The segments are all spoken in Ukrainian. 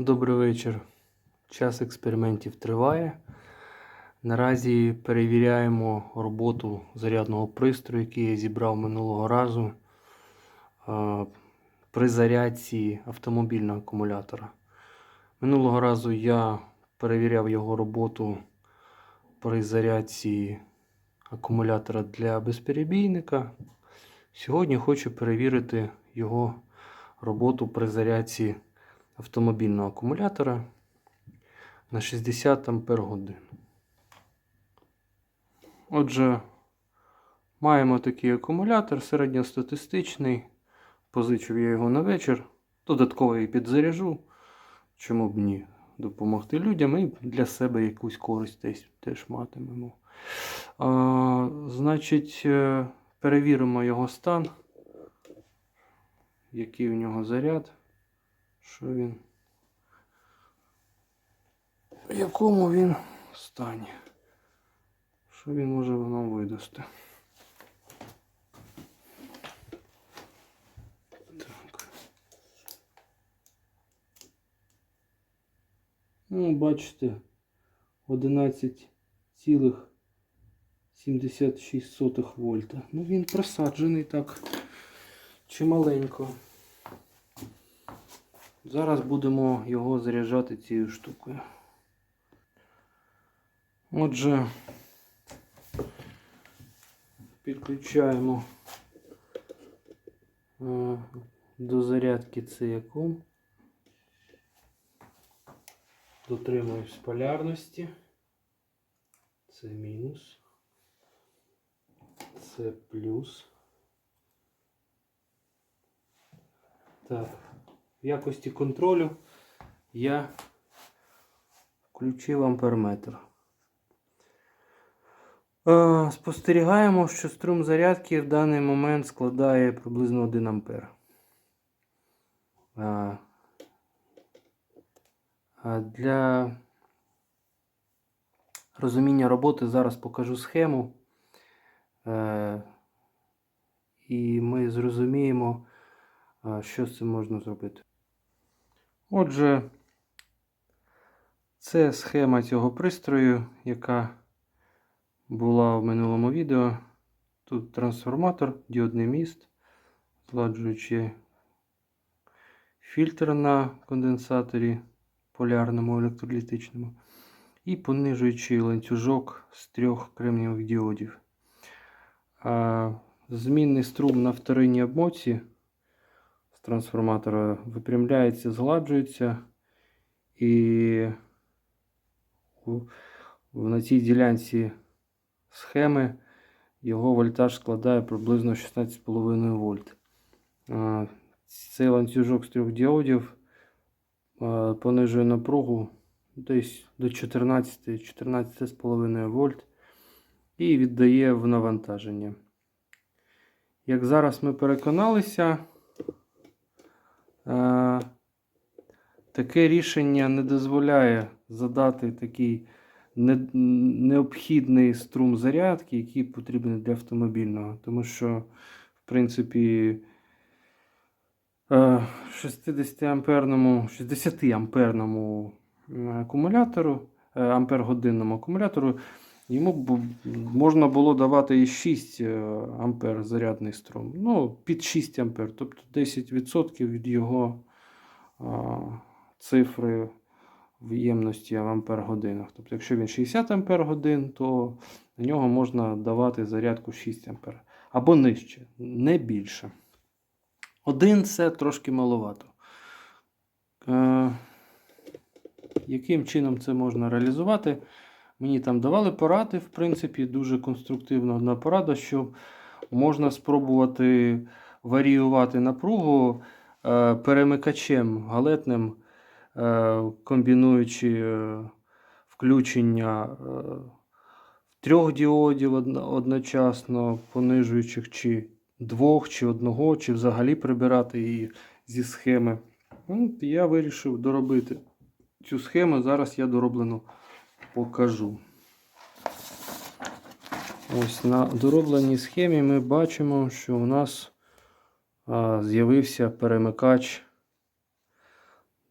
Добрий вечір. Час експериментів триває. Наразі перевіряємо роботу зарядного пристрою, який я зібрав минулого разу при зарядці автомобільного акумулятора. Минулого разу я перевіряв його роботу при зарядці акумулятора для безперебійника. Сьогодні хочу перевірити його роботу при зарядці автомобільного акумулятора на 60 Ампер годин. Отже, маємо такий акумулятор середньостатистичний. Позичив я його на вечір. Додатково і підзаряжу. Чому б ні? Допомогти людям і для себе якусь користь теж, теж матимемо. А, значить, е, перевіримо його стан. Який у нього заряд. Що він? В якому він стані? Що він може нам видасти? Так. Ну, бачите, 11,76 вольта. Ну, він просаджений так чималенько. Зараз будемо його заряджати цією штукою. Отже, підключаємо е, до зарядки цеяком. Дотримуюсь полярності. Це мінус. Це плюс. Так. Якості контролю я включив амперметр. Е, Спостерігаємо, що струм зарядки в даний момент складає приблизно 1 ампер. Е, а Для розуміння роботи зараз покажу схему. Е, І ми зрозуміємо, що з цим можна зробити. Отже, це схема цього пристрою, яка була в минулому відео. Тут трансформатор, діодний міст, зладжуючи фільтр на конденсаторі полярному електролітичному і понижуючий ланцюжок з трьох кремнієвих діодів. Змінний струм на вторинній обмотці з трансформатора випрямляється, згладжується і на цій ділянці схеми його вольтаж складає приблизно 16,5 вольт. Цей ланцюжок з трьох діодів понижує напругу десь до 14 14,5 вольт і віддає в навантаження. Як зараз ми переконалися, таке рішення не дозволяє задати такий не- необхідний струм зарядки, який потрібен для автомобільного. Тому що, в принципі, е, 60 амперному, 60 амперному акумулятору, е, ампер-годинному акумулятору, йому можна було давати і 6 е, ампер зарядний струм. Ну, під 6 ампер, тобто 10% від його а, цифри в ємності в ампер годинах. Тобто, якщо він 60 ампер годин, то на нього можна давати зарядку 6 ампер. Або нижче, не більше. Один це трошки маловато. Е, яким чином це можна реалізувати? Мені там давали поради, в принципі, дуже конструктивна одна порада, що можна спробувати варіювати напругу е, перемикачем галетним, е, комбінуючи е, включення трьох діодів одночасно, понижуючих чи двох, чи одного, чи взагалі прибирати її зі схеми. Я вирішив доробити цю схему. Зараз я дороблену покажу. Ось на доробленій схемі ми бачимо, що у нас з'явився перемикач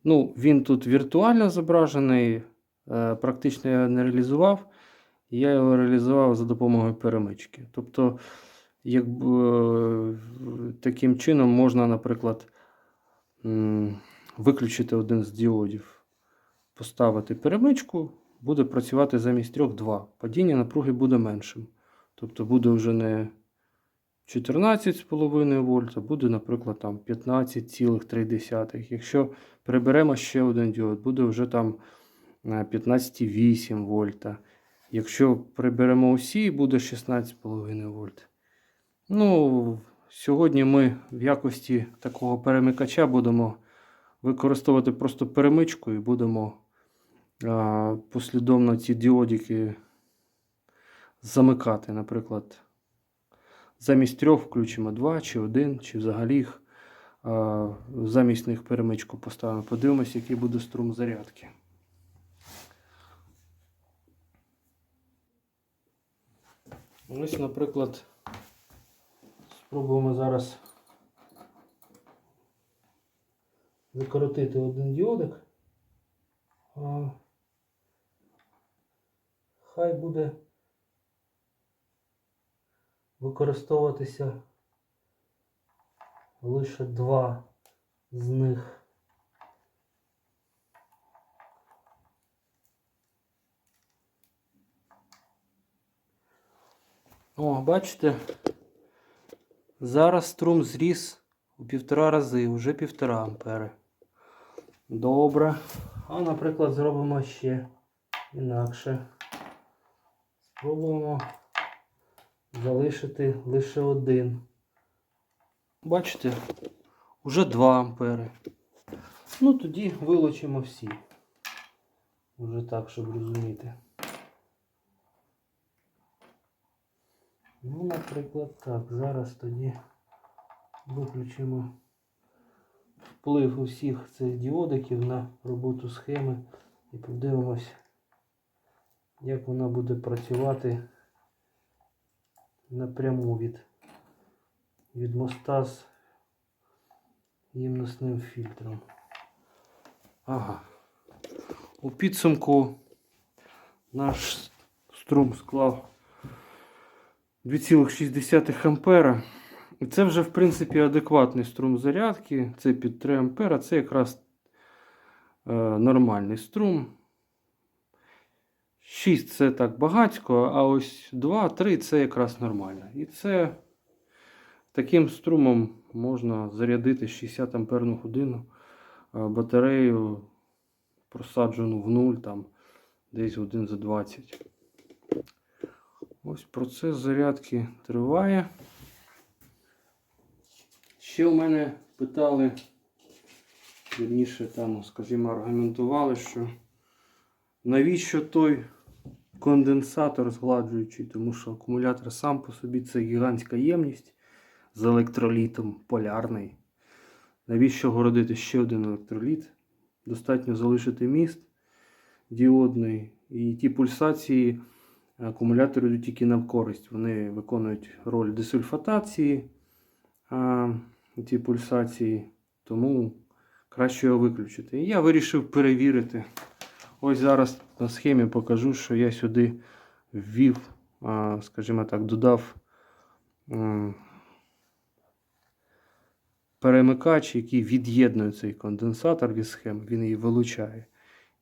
Ну, він тут віртуально зображений, е, практично я не реалізував. Я його реалізував за допомогою перемички. Тобто, якби е, таким чином можна, наприклад, виключити один з діодів, поставити перемичку, буде працювати замість трьох два. Падіння напруги буде меншим. Тобто буде вже не 14,5 вольт, а буде, наприклад, там 15,3. Якщо приберемо ще один діод, буде вже там е, 15,8 вольта. Якщо приберемо усі, буде 16,5 вольт. Ну, сьогодні ми в якості такого перемикача будемо використовувати просто перемичку і будемо послідовно ці діодики замикати. Наприклад, замість трьох включимо два чи один, чи взагалі їх замість них перемичку поставимо. Подивимось, який буде струм зарядки. Ось, наприклад, спробуємо зараз закоротити один діодик. Хай буде використовуватися лише два з них. О, бачите, зараз струм зріс у півтора рази, вже півтора ампери. Добре. А, наприклад, зробимо ще інакше. Спробуємо залишити лише один. Бачите, уже 2 ампери. Ну, тоді вилучимо всі. Уже так, щоб розуміти. Ну, наприклад, так. Зараз тоді виключимо вплив усіх цих діодиків на роботу схеми і подивимось, як вона буде працювати напряму від, від моста з ємносним фільтром. Ага. У підсумку наш струм склав 2,6 ампера. І це вже, в принципі, адекватний струм зарядки. Це під 3 ампера. Це якраз е, нормальний струм. 6 це так багатько, а ось 2-3 це якраз нормально. І це таким струмом можна зарядити 60 амперну годину батарею, просаджену в нуль, там десь годин за 20. Ось процес зарядки триває. Ще у мене питали, вірніше там, скажімо, аргументували, що навіщо той конденсатор згладжуючий, тому що акумулятор сам по собі це гігантська ємність з електролітом полярний. Навіщо городити ще один електроліт? Достатньо залишити міст діодний. І ті пульсації акумулятори йдуть тільки на користь. Вони виконують роль десульфатації а, ті пульсації, тому краще його виключити. І я вирішив перевірити. Ось зараз на схемі покажу, що я сюди ввів, скажімо так, додав перемикач, який від'єднує цей конденсатор від схеми, він її вилучає.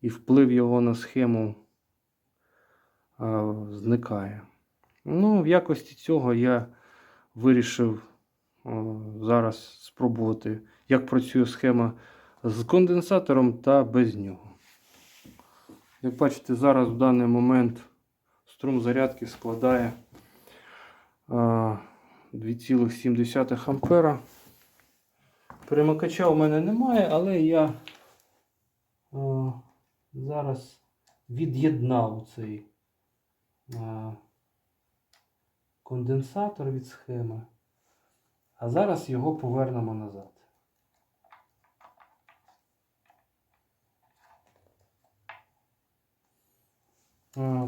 І вплив його на схему зникає. Ну, в якості цього я вирішив зараз спробувати, як працює схема з конденсатором та без нього. Як бачите, зараз в даний момент струм зарядки складає 2,7 ампера. Перемикача у мене немає, але я зараз від'єднав цей конденсатор від схеми. А зараз його повернемо назад.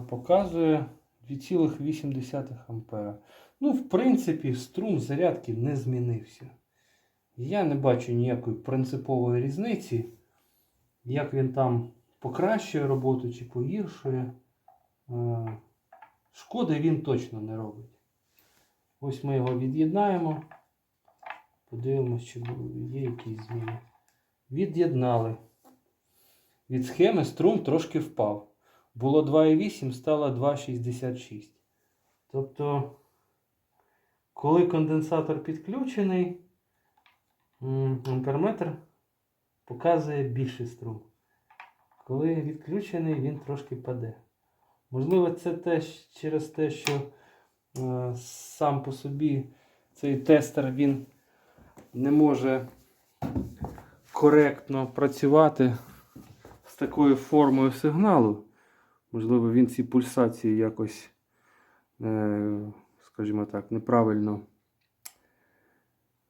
Показує 2,8 ампера. Ну, в принципі, струм зарядки не змінився. Я не бачу ніякої принципової різниці як він там покращує роботу чи погіршує. Е, Шкоди він точно не робить. Ось ми його від'єднаємо. Подивимось, чи є якісь зміни. Від'єднали. Від схеми струм трошки впав. Було 2,8, стало 2,66. Тобто, коли конденсатор підключений, амперметр показує більший струм. Коли відключений, він трошки паде. Можливо, це теж через те, що е, сам по собі цей тестер він не може коректно працювати з такою формою сигналу. Можливо, він ці пульсації якось, е, скажімо так, неправильно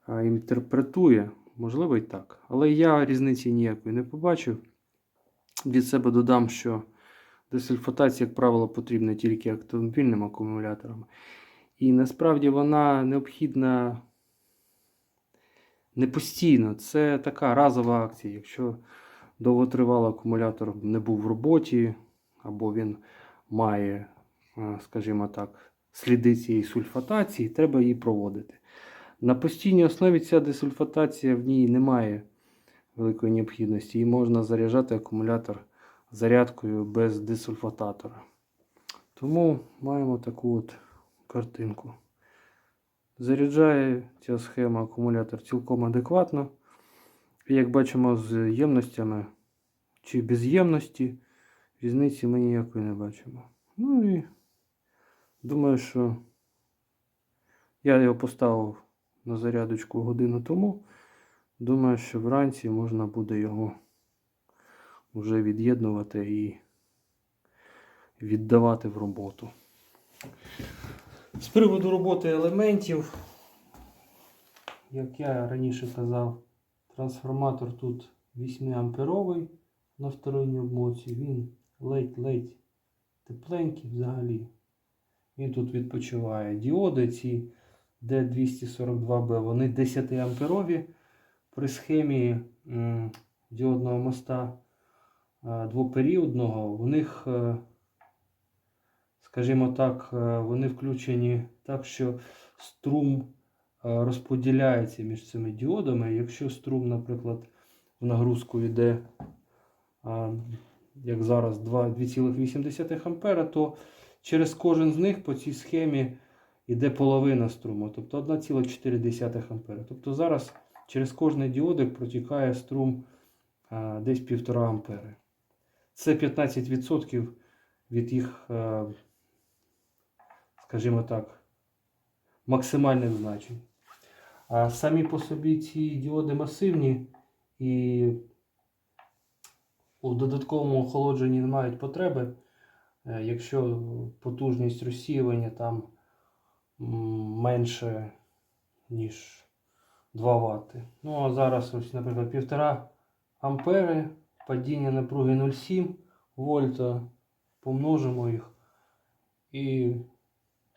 інтерпретує. Можливо, і так. Але я різниці ніякої не побачив. Від себе додам, що десульфатація, як правило, потрібна тільки автомобільним акумуляторам. І насправді вона необхідна не постійно. Це така разова акція. Якщо довготривалий акумулятор не був в роботі, або він має, е, скажімо так, сліди цієї сульфатації, треба її проводити. На постійній основі ця десульфатація в ній немає великої необхідності. І можна заряджати акумулятор зарядкою без десульфататора. Тому маємо таку от картинку. Заряджає ця схема акумулятор цілком адекватно. І як бачимо, з ємностями чи без ємності різниці ми ніякої не бачимо. Ну і думаю, що я його поставив на зарядочку годину тому. Думаю, що вранці можна буде його вже від'єднувати і віддавати в роботу. З приводу роботи елементів, як я раніше казав, трансформатор тут 8 амперовий на вторинній обмотці. Він ледь-ледь тепленький взагалі. Він тут відпочиває. Діоди ці D242B, вони 10 амперові. При схемі діодного моста е, двоперіодного, у них, е, скажімо так, е, вони включені так, що струм розподіляється між цими діодами. Якщо струм, наприклад, в нагрузку йде, як зараз, 2,8 ампера, то через кожен з них по цій схемі йде половина струму, тобто 1,4 ампера. Тобто зараз через кожний діодик протікає струм а, десь 1,5 ампери. Це 15% від їх, е, скажімо так, максимальних значень. А самі по собі ці діоди масивні і у додатковому охолодженні не мають потреби. Е, Якщо потужність розсіювання там менше, ніж 2 Вт. Ну а зараз, ось, наприклад, 1,5 ампери, падіння напруги 0,7 вольта, помножимо їх, і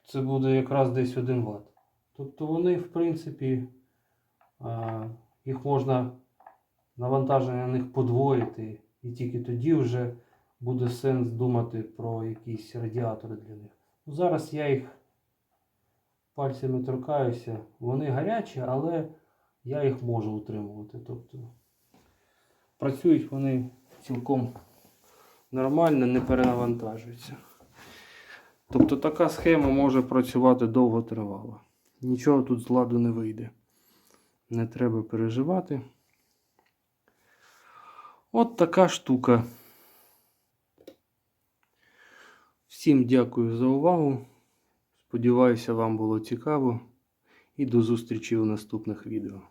це буде якраз десь 1 Вт. Тобто вони, в принципі, їх можна навантаження на них подвоїти, і тільки тоді вже буде сенс думати про якісь радіатори для них. Ну, зараз я їх пальцями торкаюся, вони гарячі, але я їх можу утримувати. Тобто працюють вони цілком нормально, не перенавантажуються. Тобто така схема може працювати довготривало. Нічого тут з ладу не вийде. Не треба переживати. От така штука. Всім дякую за увагу. Сподіваюся, вам було цікаво. І до зустрічі у наступних відео.